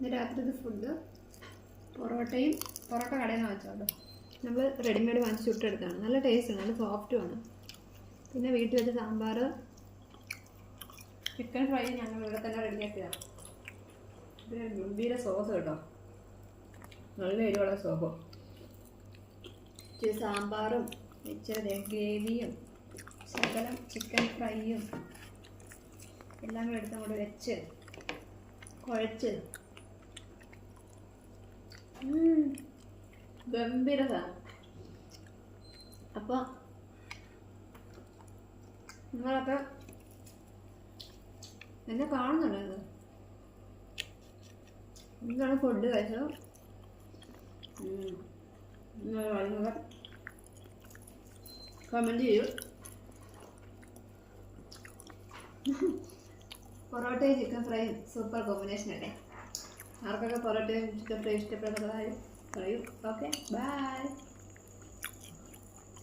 ഇന്ന് ഫുഡ് പൊറോട്ടയും പൊറോട്ട കടയിൽ നിന്ന് വെച്ചോട്ടോ നമ്മൾ റെഡിമെയ്ഡ് വാങ്ങിച്ച് ചുട്ടെടുത്താണ് നല്ല ടേസ്റ്റാണ് നല്ല സോഫ്റ്റുമാണ് പിന്നെ വീട്ടിൽ വെച്ച സാമ്പാർ ചിക്കൻ ഫ്രൈ ഞങ്ങൾ ഇവിടെ തന്നെ റെഡിയാക്കിയതാണ് പിന്നെ ഗംഭീര സോസ് കേട്ടോ. നല്ല എരിവുള്ള സോപ്പ് ഇച്ചിരി സാമ്പാറും ഇച്ചിരി ഗ്രേവിയും ശകലം ചിക്കൻ ഫ്രൈയും എല്ലാം കൂടെ എടുത്ത് അങ്ങോട്ട് വെച്ച് കുഴച്ച്. ഗംഭീര അപ്പോൾ നിങ്ങളൊക്കെ എന്നെ കാണുന്നുണ്ടത് എന്താണ് ഫുഡ് കഴിച്ചത്. നിങ്ങളുടെ കാര്യങ്ങളൊക്കെ കമന്റ് ചെയ്യൂ. പൊറോട്ടയും ചിക്കൻ ഫ്രൈയും സൂപ്പർ കോമ്പിനേഷൻ അല്ലേ? ആർക്കൊക്കെ പൊറോട്ടയും ചിക്കൻ ഫ്രൈ ഇഷ്ടപ്പെടുന്നതായും പറയൂ. Okay bye